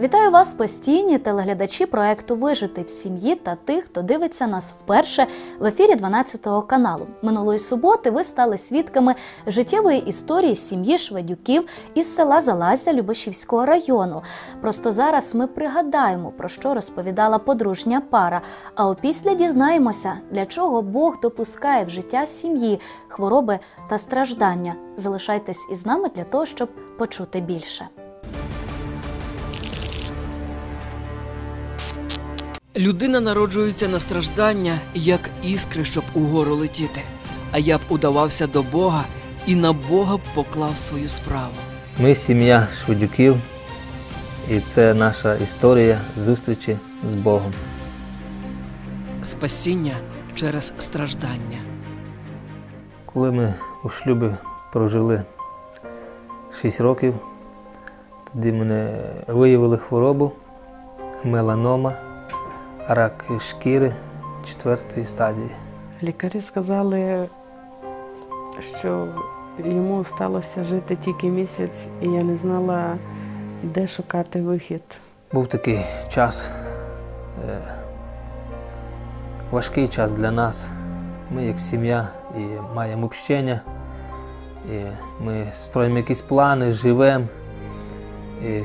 Вітаю вас, постійні телеглядачі проекту Вижити в сім'ї та тих, хто дивиться нас вперше в ефірі 12 каналу. Минулої суботи ви стали свідками життєвої історії сім'ї Шведюків із села Залазя Любашівського району. Просто зараз ми пригадаємо, про що розповідала подружня пара. А опісля дізнаємося, для чого Бог допускає в життя сім'ї хвороби та страждання. Залишайтесь із нами для того, щоб почути більше. Людина народжується на страждання, як іскри, щоб угору летіти. А я б удавався до Бога і на Бога б поклав свою справу. Ми сім'я Шведюків, і це наша історія зустрічі з Богом. Спасіння через страждання. Коли ми у шлюбі прожили 6 років, тоді мене виявили хворобу, меланома, рак шкіри четвертої стадії. Лікарі сказали, що йому сталося жити тільки місяць, і я не знала, де шукати вихід. Був такий час, е, важкий час для нас. Ми як сім'я і маємо общення, і ми строїмо якісь плани, живемо. І...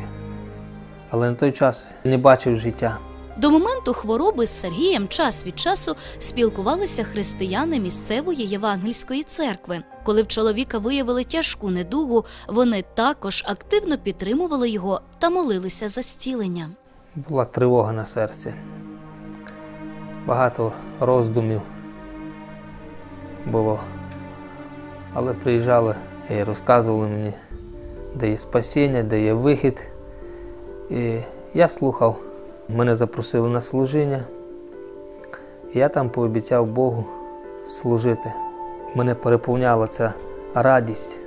Але на той час не бачив життя. До моменту хвороби з Сергієм час від часу спілкувалися християни місцевої євангельської церкви. Коли в чоловіка виявили тяжку недугу, вони також активно підтримували його та молилися за зцілення. Була тривога на серці. Багато роздумів було. Але приїжджали і розказували мені, де є спасіння, де є вихід. І я слухав. Мене запросили на служіння. Я там пообіцяв Богу служити. Мене переповняла ця радість,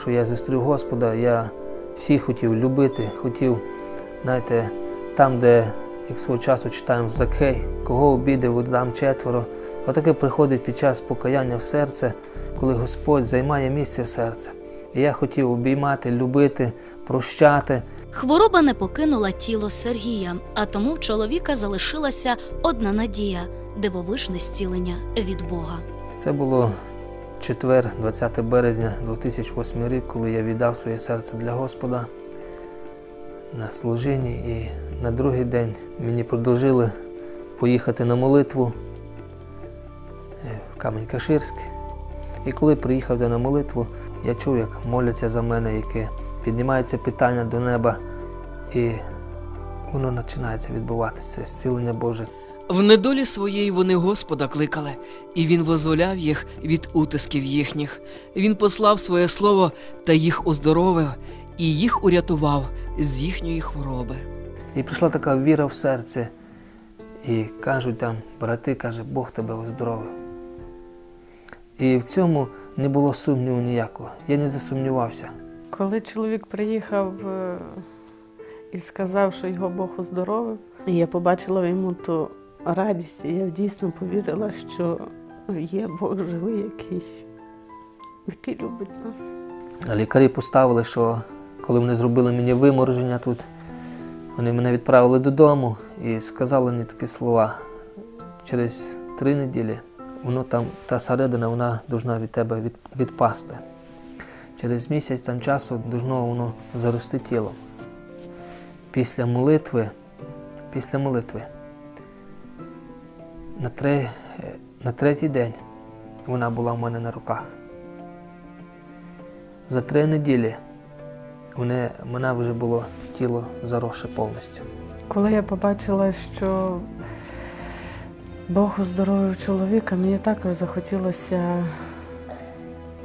що я зустрів Господа. Я всіх хотів любити, хотів, знаєте, там, де, як свого часу читаємо Закхей, кого обідав, отдам четверо. Отаке приходить під час покаяння в серце, коли Господь займає місце в серце. І я хотів обіймати, любити, прощати. Хвороба не покинула тіло Сергія, а тому в чоловіка залишилася одна надія дивовижне зцілення від Бога. Це було четвер, 20 березня 2008 рік, коли я віддав своє серце для Господа на служінні. І на другий день мені продовжили поїхати на молитву в Камінь-Каширськ. І коли приїхав на молитву, я чув, як моляться за мене, яке піднімається питання до неба, і воно починається відбуватися, зцілення Боже. В недолі своєї вони Господа кликали, і він визволяв їх від утисків їхніх. Він послав своє слово та їх оздоровив, і їх урятував з їхньої хвороби. І прийшла така віра в серце. І кажуть там, брати, каже, Бог тебе оздоровив. І в цьому не було сумніву ніякого. Я не засумнівався. Коли чоловік приїхав е, і сказав, що його Бог оздоровив, я побачила йому ту радість, і я дійсно повірила, що є Бог живий який, який любить нас. Лікарі поставили, що коли вони зробили мені вимороження тут, вони мене відправили додому і сказали мені такі слова. Через три неділі воно там, та середина, вона повинна від тебе відпасти. Через місяць там часу должно воно зарости тілом. Після молитви, після молитви, на, три, на третій день вона була в мене на руках. За три неділі мене, мене вже було тіло заросше повністю. Коли я побачила, що Бог оздоровив чоловіка, мені також захотілося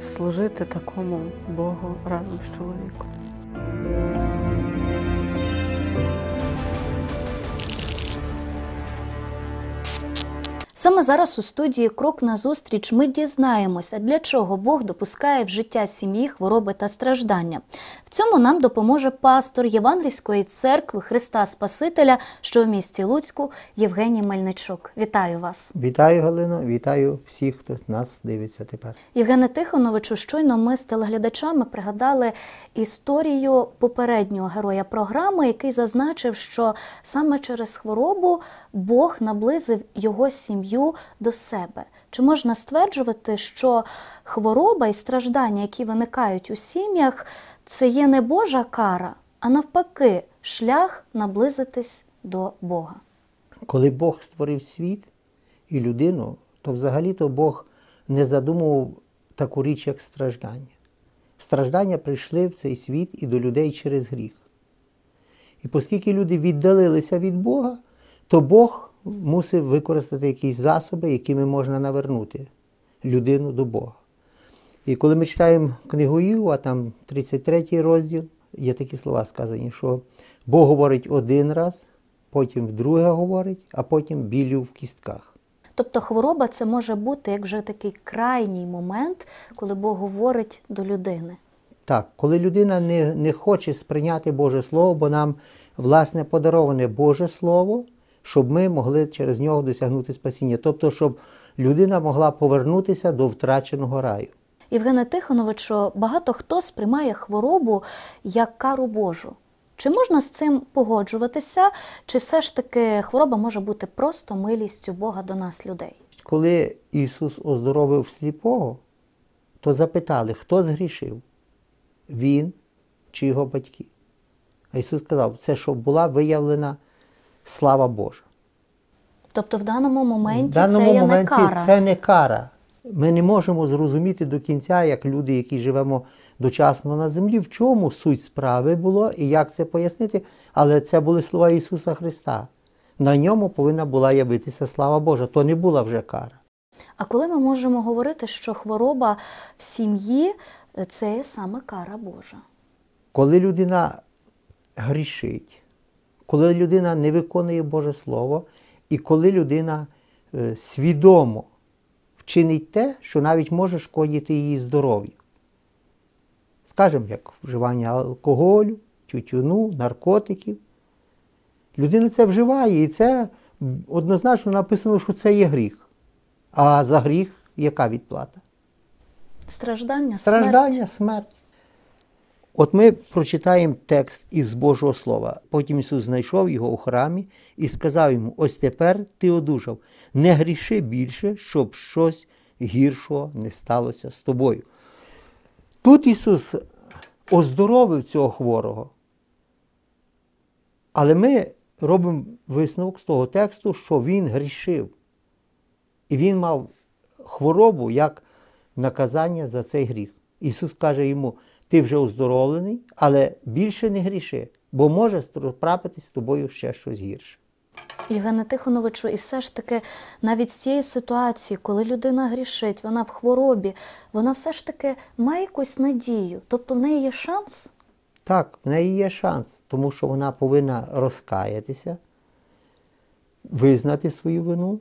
служити такому Богу разом з чоловіком. Саме зараз у студії Крок назустріч ми дізнаємося, для чого Бог допускає в життя сім'ї хвороби та страждання. В цьому нам допоможе пастор Євангельської церкви Христа Спасителя, що в місті Луцьку, Євгеній Мельничук. Вітаю вас. Вітаю, Галино, вітаю всіх, хто нас дивиться тепер. Євгене Тихоновичу, щойно ми з телеглядачами пригадали історію попереднього героя програми, який зазначив, що саме через хворобу Бог наблизив його сім'ю до себе. Чи можна стверджувати, що хвороба і страждання, які виникають у сім'ях, це є не Божа кара, а навпаки, шлях наблизитись до Бога? Коли Бог створив світ і людину, то взагалі-то Бог не задумував таку річ, як страждання. Страждання прийшли в цей світ і до людей через гріх. І оскільки люди віддалилися від Бога, то Бог мусив використати якісь засоби, якими можна навернути людину до Бога. І коли ми читаємо книгу Іова, там 33 розділ, є такі слова сказані, що Бог говорить один раз, потім вдруге говорить, а потім білю в кістках. Тобто хвороба це може бути як вже такий крайній момент, коли Бог говорить до людини. Так, коли людина не, не хоче сприйняти Боже Слово, бо нам, власне, подароване Боже Слово, щоб ми могли через нього досягнути спасіння. Тобто, щоб людина могла повернутися до втраченого раю. Євгене Тихоновичу, багато хто сприймає хворобу як кару Божу. Чи можна з цим погоджуватися, чи все ж таки хвороба може бути просто милістю Бога до нас, людей? Коли Ісус оздоровив сліпого, то запитали, хто згрішив? Він чи його батьки? А Ісус сказав, це щоб була виявлена слава Божа. Тобто в даному моменті В даному це є моменті не кара. це не кара. Ми не можемо зрозуміти до кінця, як люди, які живемо дочасно на землі, в чому суть справи було і як це пояснити. Але це були слова Ісуса Христа. На ньому повинна була явитися слава Божа. То не була вже кара. А коли ми можемо говорити, що хвороба в сім'ї це саме кара Божа? Коли людина грішить, коли людина не виконує Боже Слово, і коли людина е, свідомо вчинить те, що навіть може шкодити її здоров'ю. Скажімо, як вживання алкоголю, тютюну, наркотиків. Людина це вживає, і це однозначно написано, що це є гріх. А за гріх яка відплата? Страждання, Страждання, смерть. От ми прочитаємо текст із Божого Слова. Потім Ісус знайшов його у храмі і сказав йому: ось тепер ти одужав, не гріши більше, щоб щось гіршого не сталося з тобою. Тут Ісус оздоровив цього хворого. Але ми робимо висновок з того тексту, що Він грішив. І Він мав хворобу як наказання за цей гріх. Ісус каже йому: ти вже оздоровлений, але більше не гріши, бо може трапитись з тобою ще щось гірше. Євгене Тихоновичу, і все ж таки навіть з цієї ситуації, коли людина грішить, вона в хворобі, вона все ж таки має якусь надію. Тобто в неї є шанс. Так, в неї є шанс, тому що вона повинна розкаятися, визнати свою вину,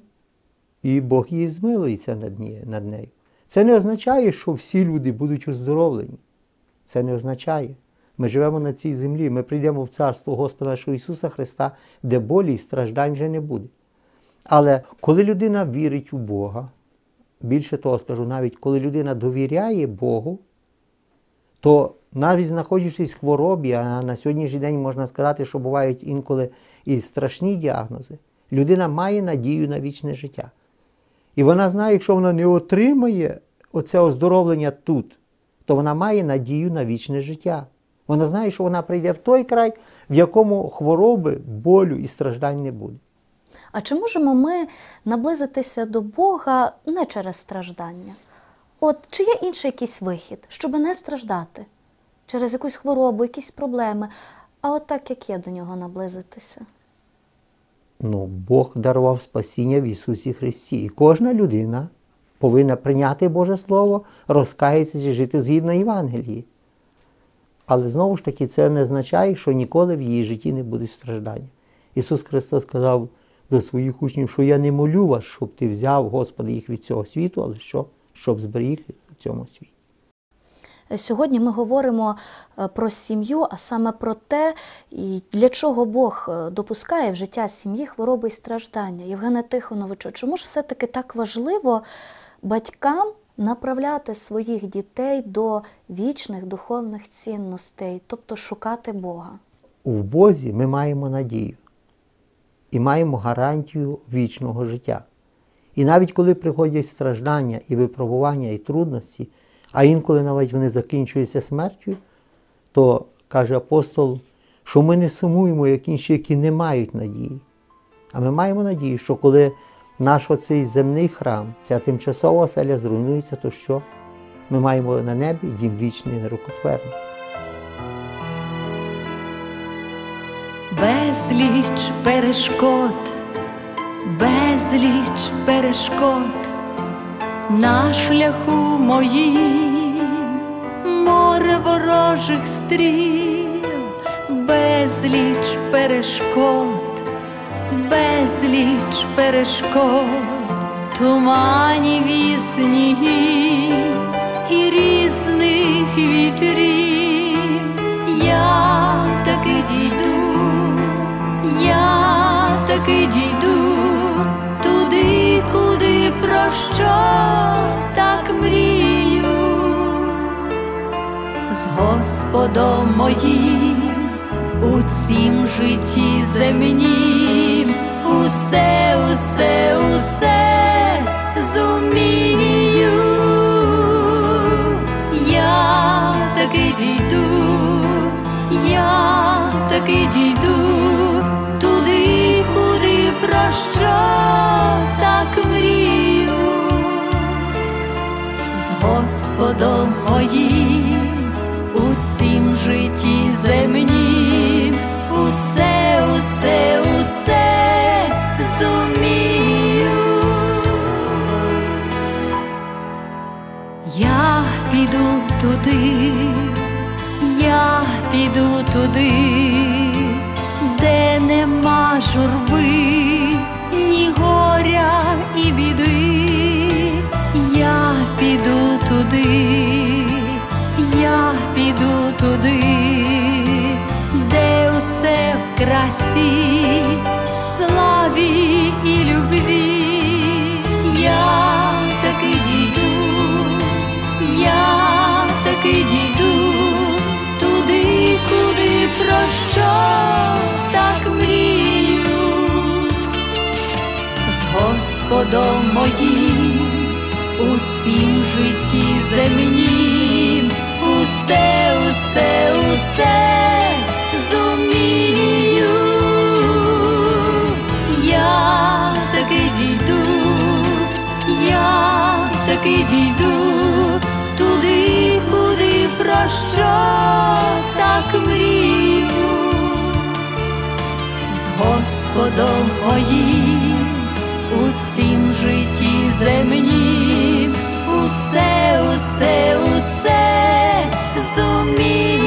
і Бог її змилується над нею- над нею. Це не означає, що всі люди будуть оздоровлені. Це не означає. Ми живемо на цій землі, ми прийдемо в царство Господа нашого Ісуса Христа, де болі і страждань вже не буде. Але коли людина вірить у Бога, більше того скажу, навіть коли людина довіряє Богу, то навіть знаходячись в хворобі, а на сьогоднішній день можна сказати, що бувають інколи і страшні діагнози, людина має надію на вічне життя. І вона знає, якщо вона не отримає оце оздоровлення тут, то вона має надію на вічне життя. Вона знає, що вона прийде в той край, в якому хвороби, болю і страждань не буде. А чи можемо ми наблизитися до Бога не через страждання? От чи є інший якийсь вихід, щоб не страждати через якусь хворобу, якісь проблеми, а от так, як є до нього наблизитися? Ну, Бог дарував спасіння в Ісусі Христі. І кожна людина повинна прийняти Боже Слово, розкаятися і жити згідно Євангелії. Але знову ж таки, це не означає, що ніколи в її житті не будуть страждання. Ісус Христос сказав: до своїх учнів, що я не молю вас, щоб ти взяв, Господи, їх від цього світу, але що? Щоб зберіг у цьому світі. Сьогодні ми говоримо е, про сім'ю, а саме про те, для чого Бог е, допускає в життя сім'ї хвороби і страждання. Євгене Тихоновичу, чому ж все-таки так важливо батькам направляти своїх дітей до вічних духовних цінностей, тобто шукати Бога? В Бозі ми маємо надію і маємо гарантію вічного життя. І навіть коли приходять страждання і випробування, і трудності, а інколи навіть вони закінчуються смертю, то каже апостол, що ми не сумуємо, як інші, які не мають надії. А ми маємо надію, що коли наш оцей земний храм, ця тимчасова оселя зруйнується, то що? Ми маємо на небі дім вічний нерукотворний. Безліч перешкод, безліч перешкод на шляху моїм, море ворожих стріл, безліч перешкод, безліч перешкод, туманів і снігів і різних вітрів. Я таки дійду, я таки дійду туди, куди про що так мрію, з Господом моїм у цім житті земнім, усе, усе, усе зумію. Я таки дійду, я таки дійду туди, куди про так мрію, з Господом моїм у цім житті земнім, усе, усе, усе зумію. Я піду туди, я піду туди, де нема журби, ні горя і біди. Я піду туди, я піду туди, де усе в красі, в Господом моїм у цім житті земнім, усе, усе, усе зумію. Я таки дійду, я таки дійду туди, куди про що так мрію, з Господом моїм житті земні, усе, усе, усе зуміє.